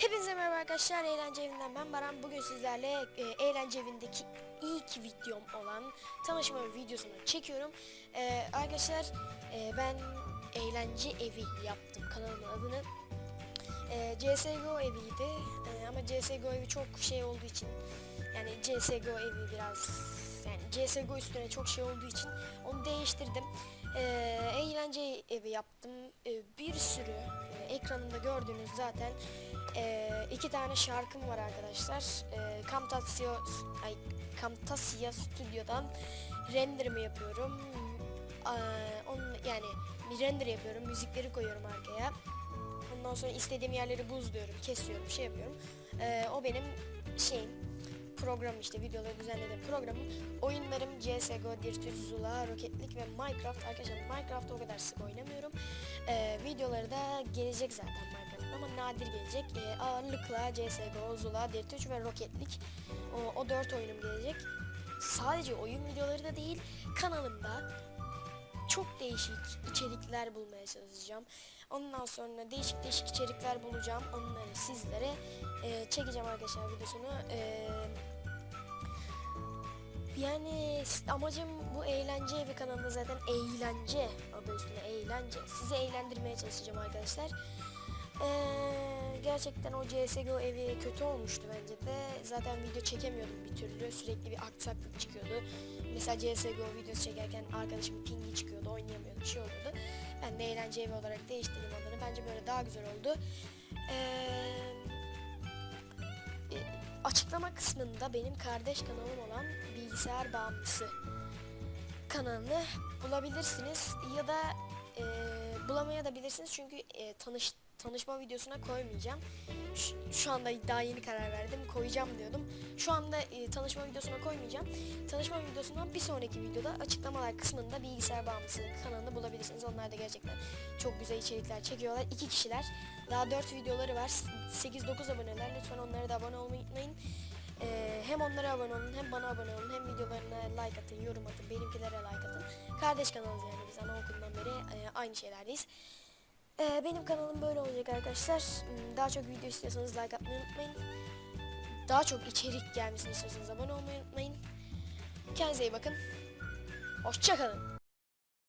Hepinize merhaba arkadaşlar. Eğlence evinden ben Baran. Bugün sizlerle e, eğlence evindeki ilk videom olan tanışma videosunu çekiyorum. E, arkadaşlar e, ben eğlence evi yaptım kanalımın adını. E, CSGO eviydi E, ama CSGO evi çok şey olduğu için yani CSGO evi biraz yani CSGO üstüne çok şey olduğu için onu değiştirdim. E, eğlence evi yaptım. E, bir sürü e, ekranında gördüğünüz zaten e, iki tane şarkım var arkadaşlar. E, Camtasia, ay, Camtasia Studio'dan renderimi yapıyorum. E, onun, yani bir render yapıyorum. Müzikleri koyuyorum arkaya. Ondan sonra istediğim yerleri buzluyorum, kesiyorum, şey yapıyorum. E, o benim şeyim program işte videoları düzenlediğim programım. Oyunlarım CSGO, Dirtüz, Zula, Rocket League ve Minecraft. Arkadaşlar Minecraft'ı o kadar sık oynamıyorum. Ee, videoları da gelecek zaten Minecraft ama nadir gelecek. Ee, ağırlıkla CSGO, Zula, Dirtüz ve Rocket League. O, o dört oyunum gelecek. Sadece oyun videoları da değil, kanalımda çok değişik içerikler bulmaya çalışacağım. Ondan sonra değişik değişik içerikler bulacağım. Onları sizlere e, çekeceğim arkadaşlar videosunu. E, yani amacım bu eğlence evi kanalında zaten eğlence adı üstünde eğlence. Sizi eğlendirmeye çalışacağım arkadaşlar. Ee, gerçekten o CSGO evi kötü olmuştu bence de. Zaten video çekemiyordum bir türlü. Sürekli bir aksaklık çıkıyordu. Mesela CSGO videosu çekerken arkadaşımın pingi çıkıyordu, oynayamıyordu, bir şey oluyordu. Ben de eğlence evi olarak değiştirdim adını. Bence böyle daha güzel oldu. Ee, e, açıklama kısmında benim kardeş kanalım olan Bilgisayar Bağımlısı kanalını bulabilirsiniz ya da e, bulamaya da bilirsiniz çünkü e, tanış tanışma videosuna koymayacağım. Şu, şu anda daha yeni karar verdim. Koyacağım diyordum. Şu anda e, tanışma videosuna koymayacağım. Tanışma videosundan bir sonraki videoda açıklamalar kısmında bilgisayar bağımlısı kanalını bulabilirsiniz. Onlar da gerçekten çok güzel içerikler çekiyorlar. İki kişiler. Daha dört videoları var. 8-9 aboneler. Lütfen onlara da abone olmayı unutmayın. Ee, hem onlara abone olun hem bana abone olun hem videolarına like atın, yorum atın, benimkilere like atın. Kardeş kanalız yani biz anaokulundan beri e, aynı şeylerdeyiz. Ee, benim kanalım böyle olacak arkadaşlar. Hmm, Daha çok video istiyorsanız like atmayı unutmayın. Daha çok içerik gelmesini istiyorsanız abone olmayı unutmayın. Kendinize iyi bakın. Hoşçakalın.